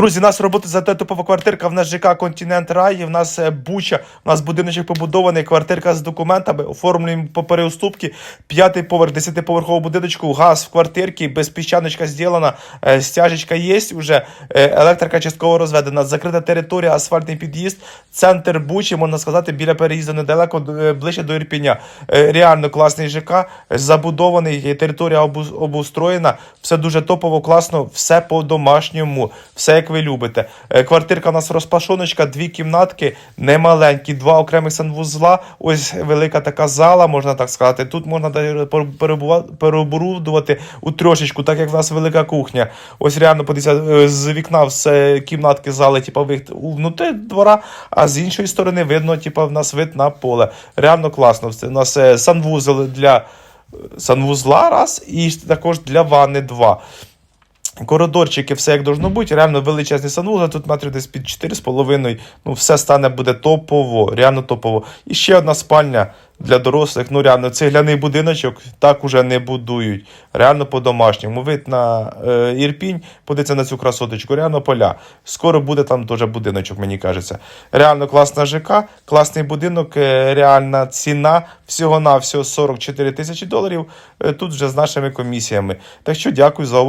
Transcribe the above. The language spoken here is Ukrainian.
Друзі, нас робота за те типова квартирка. В нас ЖК Континент Рай, в нас е, Буча, в нас будиночок побудований, квартирка з документами, оформлюємо по переуступки. П'ятий поверх, десятиповерхового будиночку, газ в квартирці, без піщаночка зроблена, е, стяжечка є вже, е, електрика частково розведена, закрита територія, асфальтний під'їзд, центр Бучі, можна сказати, біля переїзду недалеко, ближче до Ірпіня. Реально класний ЖК, забудований, територія обустроєна, все дуже топово, класно, все по-домашньому, все як ви любите. Е, Квартирка у нас розпашоночка, дві кімнатки, немаленькі, два окремих санвузла, ось велика така зала, можна так сказати. Тут можна переоборудувати у трошечку, так як в нас велика кухня. Ось реально подивіться, е, з вікна все кімнатки зали, типу, вихід внутрі двора, а з іншої сторони видно, типу, в нас вид на поле. Реально класно. У нас е, санвузол для санвузла раз і також для ванни два. Коридорчики, все як должно бути, реально величезний санвузол, тут метрів десь під 4,5, ну все стане буде топово, реально топово. І ще одна спальня для дорослих, ну реально цегляний будиночок так уже не будують. Реально по-домашньому. Вид на е, Ірпінь, подивіться на цю красоточку, реально поля. Скоро буде там теж будиночок, мені кажеться. Реально класна ЖК, класний будинок, е, реальна ціна, всього-навсього 44 тисячі доларів. Е, тут вже з нашими комісіями. Так що дякую за увагу.